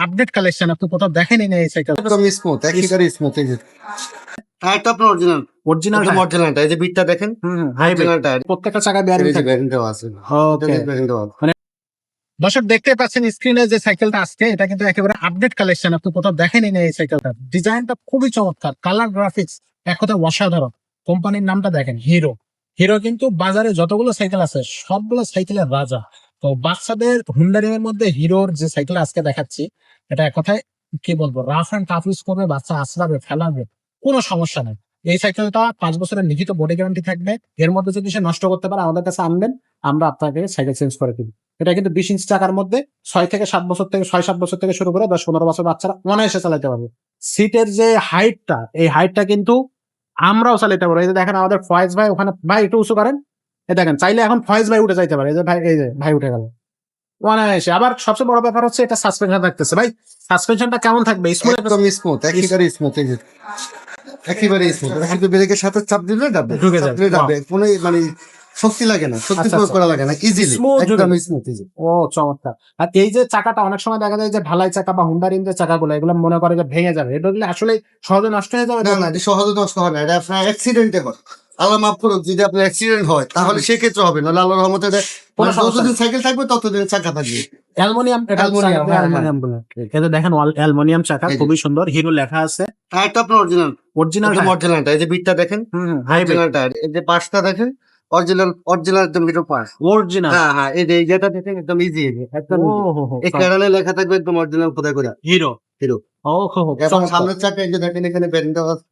Update collection আপনি কোথাও দেখেনি না এই সাইকেল একদম স্মুথ একেবারে স্মুথ এই যে। টায়ারটা আপনার অরিজিনাল অরিজিনাল টায়ার এই যে বিটটা দেখেন? অরিজিনাল টায়ার প্রত্যেকটা চাকা বেয়ারিং এই যে থাকে। ব্যারিং দেওয়া আছে। ওকে ব্যারিং দেওয়া আছে। দর্শক দেখতে পাচ্ছেন স্ক্রিনে যে সাইকেলটা আসছে এটা কিন্তু একেবারে আপডেট কালেকশন আপনি কোথাও দেখেনি না এই সাইকেলটা ডিজাইনটা খুবই চমৎকার কালার গ্রাফিক্স এক কথা অসাধারণ। কোম্পানির নামটা দেখেন হিরো হিরো কিন্তু বাজারে যতগুলো সাইকেল আছে সবগুলো সাইকেলের রাজা। তো বাচ্চাদের হুন্ডারিং এর মধ্যে হিরোর যে সাইকেল আজকে দেখাচ্ছি, এটা এক কথায় কি বলব রাফ অ্যান্ড টাফ ইউজ করবে, বাচ্চা আসরাবে ফেলাবে, কোনো সমস্যা নেই। এই সাইকেলটা পাঁচ বছরের লিখিত বডি গ্যারান্টি থাকবে, এর মধ্যে যদি সে নষ্ট করতে পারে, আমাদের কাছে আনবেন, আমরা আপনাকে সাইকেল চেঞ্জ করে দিব। এটা কিন্তু বিশ ইঞ্চ টাকার মধ্যে ছয় থেকে সাত বছর থেকে, ছয় সাত বছর থেকে শুরু করে দশ পনেরো বছর বাচ্চারা অনায়াসে চালাতে পারবে। সিটের যে হাইটটা এই হাইটটা কিন্তু আমরাও চালাতে পারব। এই যে দেখেন আমাদের ফয়েজ ভাই, ওখানে ভাই, একটু উঁচু করেন। দেখেন চাইলে এখন ফয়েজ ভাই উঠে যাইতে পারে। এই যে ভাই এই যে ভাই উঠে গেল। অনায়াসে আবার সবচেয়ে বড় ব্যাপার হচ্ছে এটা সাসপেনশন থাকতেছে। ভাই সাসপেনশনটা কেমন থাকবে? স্মুথ একদম স্মুথ একেবারে স্মুথ একেবারে স্মুথ শুধু ব্রেকের সাথে চাপ দিলে ডাবে ঢুকে যাবে। ডাবে কোনো মানে শক্তি লাগে না শক্তি আচ্ছা, প্রয়োগ আচ্ছা। করা লাগে না ইজিলি একদম স্মুথ যে। ও চমৎকার। আর এই যে চাকাটা অনেক সময় দেখা যায় যে ঢালাই চাকা বা হুন্ডারিং যে চাকাগুলো এগুলো মনে করে যে ভেঙে যাবে। এটা আসলে সহজে নষ্ট হয়ে যাবে না না এটা সহজে নষ্ট হয় না। এটা আপনার অ্যাক্সিডেন্টে হয় আল্লাহ মাফ করুক যদি আপনার অ্যাক্সিডেন্ট হয় তাহলে সেক্ষেত্রে হবে না। আল্লাহর রহমতে মানে যতদিন সাইকেল থাকবে ততদিন চাকা থাকবে। অ্যালুমিনিয়াম এটা অ্যালুমিনিয়াম, হ্যাঁ, অ্যালুমিনিয়ামগুলো এটা দেখেন অ্যালুমিনিয়াম চাকা এই যে। খুবই সুন্দর। হিরো লেখা আছে। টায়ারটা আপনার অরিজিনাল অরিজিনাল একদম এই যে বিটটা দেখেন। অরিজিনাল টায়ার এই যে পাশটা দেখেন অরিজিনাল অরিজিনাল একদম মিটার পাস অরিজিনাল হ্যাঁ হ্যাঁ এই যে যেটা দেখেন একদম ইজি একদম এই ক্যারালে লেখা থাকবে একদম অরিজিনাল কোথায় করে। হিরো। Hero। ও হো হো এবং সামনের চাকা এই যে দেখেন এখানে ব্যারিং দেওয়া আছে।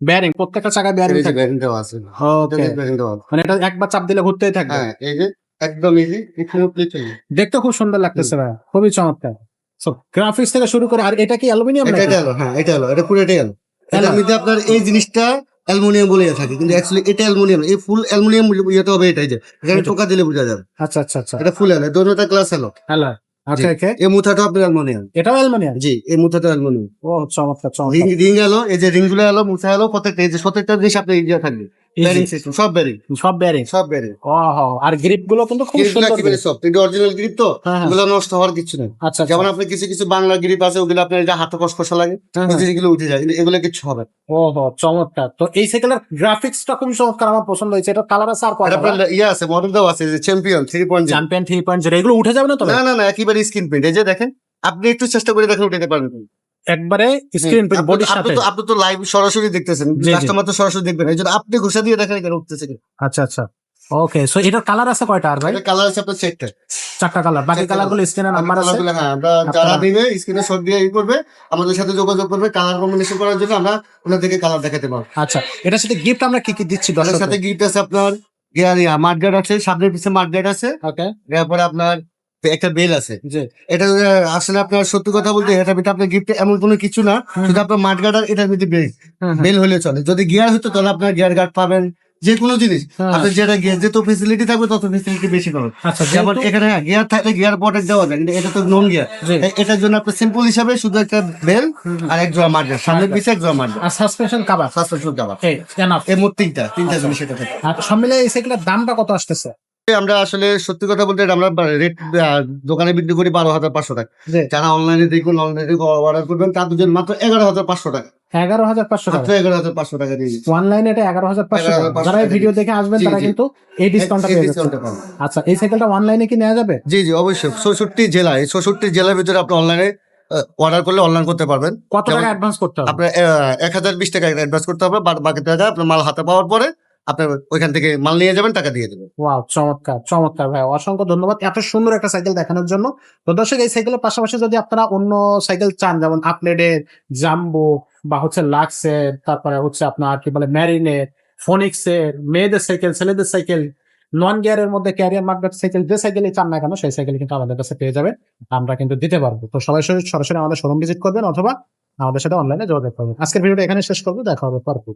ব্যারিং প্রত্যেকটা চাকা ব্যারিং এই যে থাকে। ব্যারিং দেওয়া আছে ওকে ব্যারিং দেওয়া আছে। মানে এটা একবার চাপ দিলে ঘুরতেই থাকবে। হ্যাঁ এই যে একদম ইজি এখানে প্লেট দেখতে খুব সুন্দর লাগতেছে ভাই খুবই চমৎকার। সো গ্রাফিক্স থেকে শুরু করে আর এটা কি অ্যালুমিনিয়াম এটা এটা হলো হ্যাঁ এটা হলো এটা পুরো এটা মধ্যে আপনার এই জিনিসটা অ্যালুমিনিয়াম বলে থাকে কিন্তু অ্যাকচুয়ালি এটা অ্যালুমিনিয়াম এই ফুল অ্যালুমিনিয়াম ইয়েতে হবে এটাই যে এখানে টোকা দিলে বোঝা যাবে। আচ্ছা আচ্ছা আচ্ছা। এটা ফুল হলো দোনোটা ক্লাস হলো হ্যালো ওকে এই মুথাটা আপনার আলমোনিয়াম এটাও আলমোনিয়াম জি এই মুথাটা আলমোনিয়াম ও চমৎকার রিং চমৎকার। রিং এলো এই যে রিংগুলো এলো মুথা এলো প্রত্যেকটা এই যে প্রত্যেকটা জিনিস আপনার ইন্ডিয়া থাকবে। ব্যারিং সিস্টেম সব ব্যারিং সব ব্যারিং সব ব্যারিং ও আর গ্রিপগুলো কিন্তু খুব সুন্দর একেবারে সব এটা অরিজিনাল গ্রিপ তো? হ্যাঁ, হ্যাঁ। এগুলো নষ্ট হওয়ার কিছু নেই। আচ্ছা যেমন যেমন আপনি কিছু কিছু বাংলা গ্রিপ আছে ওগুলো আপনার এটা হাতে কষ্ট লাগে হ্যাঁ, উঠে যায়। এগুলো কিছু হবে চমৎকার। তো এই সাইকেলের গ্রাফিক্সটা খুব চমৎকার আমার পছন্দ হয়েছে। এটা কালার আছে আর আর কয়টা আপনার ইয়ে আছে মডেল দাও আছে যে champion three point champion three point zero এগুলো উঠে যাবে না তো না না না একেবারে স্ক্রিন প্রিন্ট এই যে দেখেন আপনি একটু চেষ্টা করে দেখেন উঠে পারবেন। একবারে স্ক্রিন আপনি বডির সাথে আপনি তো লাইভ সরাসরি দেখতেছেন। কাস্টমার তো সরাসরি দেখবেন এই জন্য আপনি ঘুষা দিয়ে দেখেন এখানে উঠতেছে। আচ্ছা আচ্ছা। ওকে সো এটার কালার আছে কয়টা আর ভাই? এটা কালার আছে আপনার সেটটা চারটা কালার বাকি কালারগুলো স্ক্রিনে নাম্বার আছে? হ্যাঁ আমরা যারা দিবে স্ক্রিনে শট দিয়ে ই করবে আমাদের সাথে যোগাযোগ করবে কালার কম্বিনেশন করার জন্য আমরা ওনাদেরকে কালার দেখাতে পারব। আচ্ছা এটার সাথে গিফট আমরা কি কি দিচ্ছি তার দর্শক সাথে গিফট আছে আপনার গিয়ারিয়া মার্কেট আছে সামনের পিছনে মার্কেট আছে। ওকে এরপরে আপনার একটা বেল আছে জি এটা আসলে আপনার সত্যি কথা বলতে এটার ভিতরে আপনার গিফট এমন কোনো কিছু না। শুধু আপনার মাঠ আর এটার ভিতরে বেল। বেল হলে চলে। যদি গিয়ার হতো তাহলে আপনার গিয়ার গার্ড পাবেন। যে কোনো জিনিস। হ্যাঁ। আপনার যেটা গিয়ার যত ফেসিলিটি থাকবে তত ফেসিলিটি বেশি পাবেন। আচ্ছা যেমন এখানে হ্যাঁ গিয়ার থাকলে গিয়ার প্রোটেক্ট দেওয়া যায় কিন্তু এটা তো নন গিয়ার এটার জন্য আপনার সিম্পল হিসাবে শুধু একটা বেল আর এক জোড়া মার্কেট সামনে। পিছিয়ে এক জোড়া মার্কেট আর সাসপেনশন কাভার সাসপেনশন কাভার এই এই মোট তিনটা তিনটা জিনিস এটা থাকে আর সব মিলে এই সাইকেলের দামটা কত আসতেছে? আমরা আসলে সত্যি কথা বলতে আমরা রেট দোকানে বিক্রি করি বারো হাজার পাঁচশো টাকা। যারা অনলাইনে দেখুন অনলাইনে অর্ডার করবেন তার দুজন মাত্র এগারো হাজার পাঁচশো টাকা। এগারো হাজার পাঁচশো টাকা। এগারো হাজার পাঁচশো টাকা দিয়ে অনলাইনে এটা এগারো হাজার পাঁচশো টাকা। যারা ভিডিও দেখে আসবেন তারা কিন্তু এই ডিসকাউন্টটা পেয়ে। আচ্ছা এই সাইকেলটা অনলাইনে কি নেওয়া যাবে? জি জি অবশ্যই। চৌষট্টি জেলা এই চৌষট্টি জেলার ভিতরে আপনি অনলাইনে অর্ডার করলে অনলাইন করতে পারবেন। কত টাকা অ্যাডভান্স করতে হবে? আপনার এক হাজার বিশ টাকা অ্যাডভান্স করতে হবে। বাকি টাকা আপনার মাল হাতে পাওয়ার পরে আপনার ওইখান থেকে মাল নিয়ে যাবেন, টাকা দিয়ে দেবেন। ওয়াও, চমৎকার চমৎকার ভাই। অসংখ্য ধন্যবাদ। এত সুন্দর একটা সাইকেল দেখানোর জন্য। তো দর্শক, এই সাইকেলের পাশাপাশি যদি আপনারা অন্য সাইকেল চান, যেমন আপলেডের জাম্বো বা হচ্ছে লাক্সের, তারপরে হচ্ছে আপনার কি বলে, ম্যারিনের, ফোনিক্সের, মেয়েদের সাইকেল, ছেলেদের সাইকেল, নন গিয়ারের মধ্যে ক্যারিয়ার মার্কেট সাইকেল, যে সাইকেলই চান না কেন, সেই সাইকেল কিন্তু আমাদের কাছে পেয়ে যাবেন। আমরা কিন্তু দিতে পারব। তো সবাই সরাসরি আমাদের শোরুম ভিজিট করবেন অথবা আমাদের সাথে অনলাইনে যোগাযোগ করবেন। আজকের ভিডিওটা এখানে শেষ করব। দেখা হবে পরবর্তী